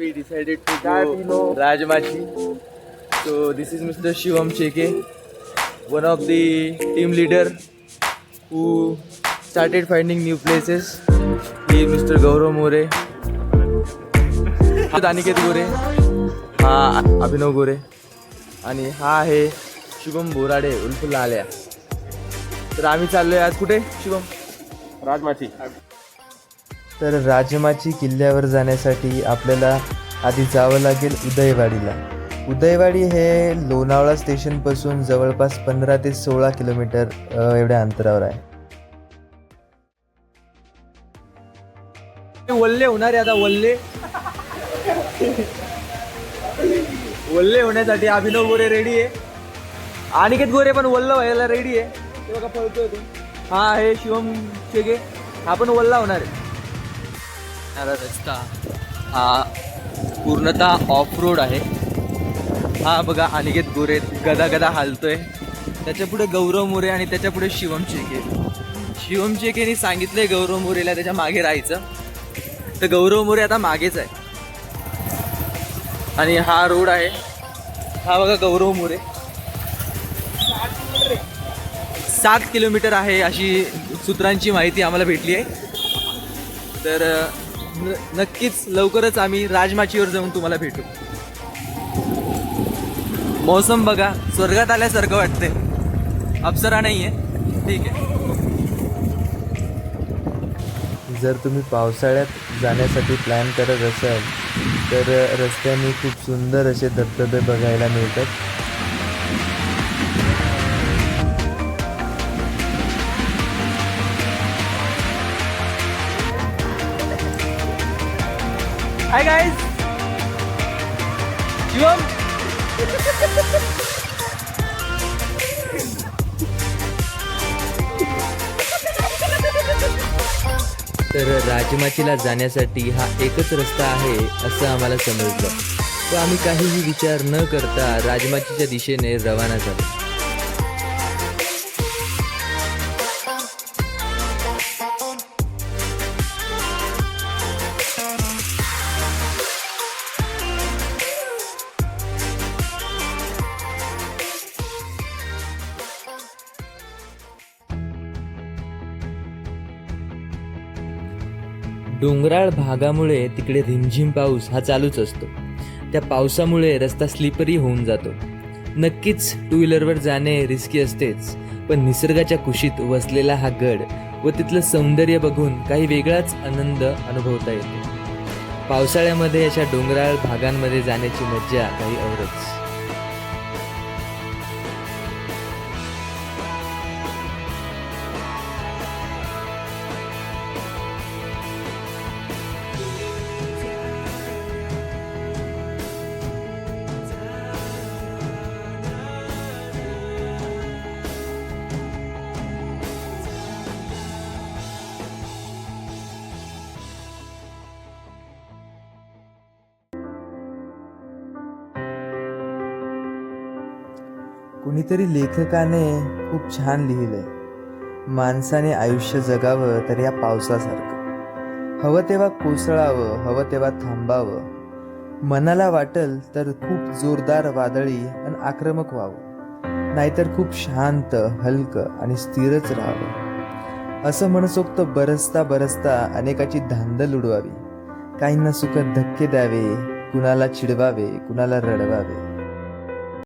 we decided to go Rajmachi. So this is Mr. Shivam Cheke, one of the team leader who started finding new places. He is Mr. Gaurav More. हा दानिकेत गोरे हा अभिनव गोरे आणि हा आहे Shubham Borade wolf लाल्या तर आम्ही चाललोय आज कुठे शुभम राजमाची तर राजमाची किल्ल्यावर जाण्यासाठी आपल्याला आधी जावं लागेल उदयवाडीला. उदयवाडी हे लोणावळा स्टेशनपासून जवळपास पंधरा ते सोळा किलोमीटर एवढ्या अंतरावर आहे. वल्ले होणार आहे आता वल्ले. वल्ले होण्यासाठी अभिनव गोरे रेडी आहे. अनिकेत गोरे पण वल्ल व्हायला रेडी आहे. ते बघा पळतोय तो. हा आहे शिवम शेगे. हा पण वल्ला होणार आहे. येणारा रस्ता हा पूर्णतः ऑफ रोड आहे. हा बघा अनिकेत गोरे गदा गदा हालतोय. त्याच्यापुढे गौरव मोरे आणि त्याच्यापुढे शिवम शेके. शिवम शेकेने सांगितलंय गौरव मोरेला त्याच्यामागे राहायचं. तर गौरव मोरे आता मागेच आहे. आणि हा रोड आहे. हा बघा गौरव मोरे. सात किलोमीटर आहे अशी सूत्रांची माहिती आम्हाला भेटली आहे. तर नक्कीच लवकरच आम्ही राजमाचीवर जाऊन तुम्हाला भेटू. मौसम बघा स्वर्गात आल्यासारखं वाटतंय. अप्सरा नाही आहे ठीक आहे. जर तुम्ही पावसाळ्यात जाण्यासाठी प्लॅन करत असाल तर रस्त्याने खूप सुंदर असे धबधबे बघायला मिळतात. हाय गाईज शिवम तर राजमाचीला जाण्यासाठी हा एकच रस्ता आहे असं आम्हाला समजलं. तो आम्ही काहीही विचार न करता राजमाचीच्या दिशेने रवाना झालो. डोंगराळ भागामुळे तिकडे रिमझिम पाऊस हा चालूच असतो. त्या पावसामुळे रस्ता स्लिपरी होऊन जातो. नक्कीच टू व्हीलरवर जाणे रिस्की असतेच पण निसर्गाच्या कुशीत वसलेला हा गड व तिथलं सौंदर्य बघून काही वेगळाच आनंद अनुभवता येतो. पावसाळ्यामध्ये अशा डोंगराळ भागांमध्ये जाण्याची मज्जा काही औरच कुणीतरी लेखकाने खूप छान लिहिलंय. माणसाने आयुष्य जगावं तर या पावसासारखं. हवं तेव्हा कोसळावं हवं तेव्हा थांबावं. मनाला वाटल तर खूप जोरदार वादळी आणि आक्रमक व्हावं. नाहीतर खूप शांत हलकं आणि स्थिरच राहावं. असं मनसोक्त बरसता बरसता अनेकाची धांदल उडवावी काहींना सुखात धक्के द्यावे कुणाला चिडवावे कुणाला रडवावे.